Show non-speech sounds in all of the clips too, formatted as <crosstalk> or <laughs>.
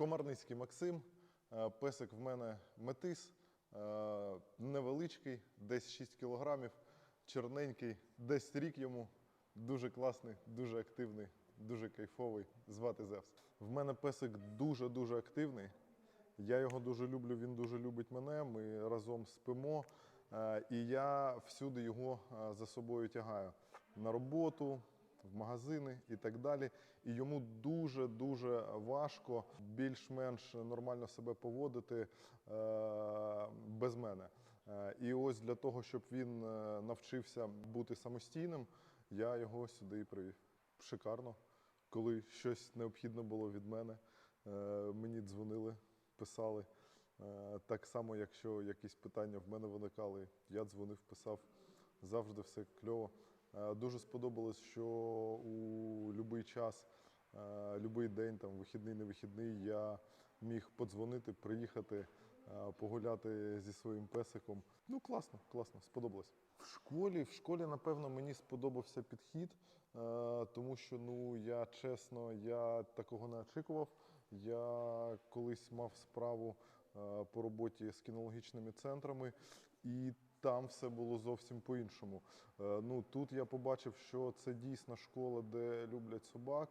Комарницький Максим, е, песик в мене метис, е, невеличкий, десь 6 кілограмів, чорненький, десь рік йому. Дуже класний, дуже активний, дуже кайфовий. Звати Зевс. В мене песик дуже-дуже активний. Я його дуже люблю, він дуже любить мене. Ми разом спимо. Е, І я всюди його за собою тягаю на роботу, в магазини і так далі. І йому дуже дуже важко більш-менш нормально себе поводити е, без мене. Е, І ось для того, щоб він е, навчився бути самостійним, я його сюди і привів. Шикарно. Коли щось необхідно було від мене, мені дзвонили, писали. Так само, якщо якісь питання в мене виникали, я дзвонив, писав. Завжди все кльово. Е, Дуже сподобалось, що у будь-який час, е, будь-який день, там, вихідний, не вихідний, я міг подзвонити, приїхати, е, погуляти зі своїм песиком. Ну, класно, класно, сподобалось. В школі, в школі, напевно, мені сподобався підхід, тому що, ну, я чесно, я такого не очікував. Я колись мав справу по роботі з кінологічними центрами, і там все було зовсім по-іншому. Е, Ну, тут я побачив, що це дійсна школа, де люблять собак,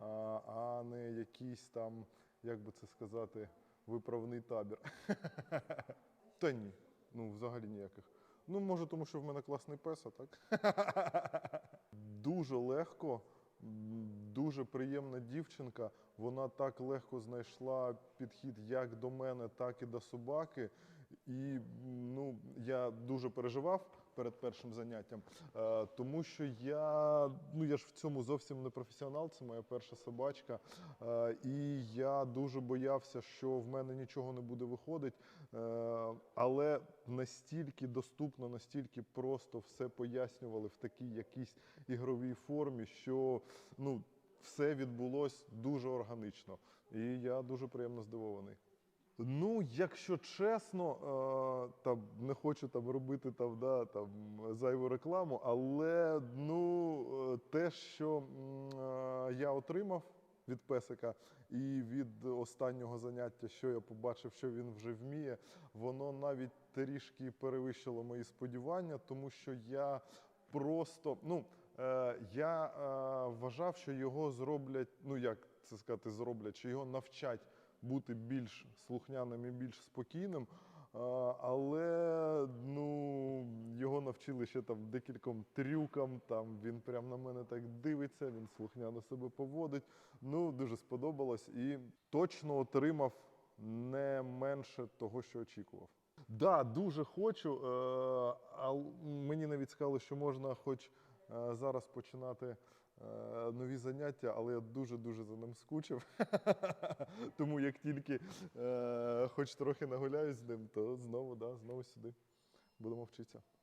а, не якийсь там, як би це сказати, виправний табір. <laughs> Та ні, ну взагалі ніяких. Ну, може, тому що в мене класний пес, а так. <laughs> Дуже легко, дуже приємна дівчинка. Вона так легко знайшла підхід як до мене, так і до собаки. І ну, я дуже переживав перед першим заняттям, е, тому що я, ну, я ж в цьому зовсім не професіонал, це моя перша собачка. Е, і я дуже боявся, що в мене нічого не буде виходити. Е, але настільки доступно, настільки просто все пояснювали в такій якійсь ігровій формі, що ну, все відбулось дуже органічно. І я дуже приємно здивований. Ну, якщо чесно, е, там не хочу там робити там, да, там зайву рекламу, але ну, е, те, що е, я отримав від песика і від останнього заняття, що я побачив, що він вже вміє, воно навіть трішки перевищило мої сподівання, тому що я просто ну. Е, я е, вважав, що його зроблять, ну як це сказати, зроблять, що його навчать бути більш слухняним і більш спокійним. Е, але ну, його навчили ще там декільком трюкам. Там він прямо на мене так дивиться, він слухняно себе поводить. Ну, дуже сподобалось і точно отримав не менше того, що очікував. Да, дуже хочу. Мені навіть сказали, що можна хоч зараз починати е, нові заняття, але я дуже-дуже за ним скучив. <laughs> Тому як тільки е, хоч трохи нагуляюсь з ним, то знову, да, знову сюди будемо вчитися.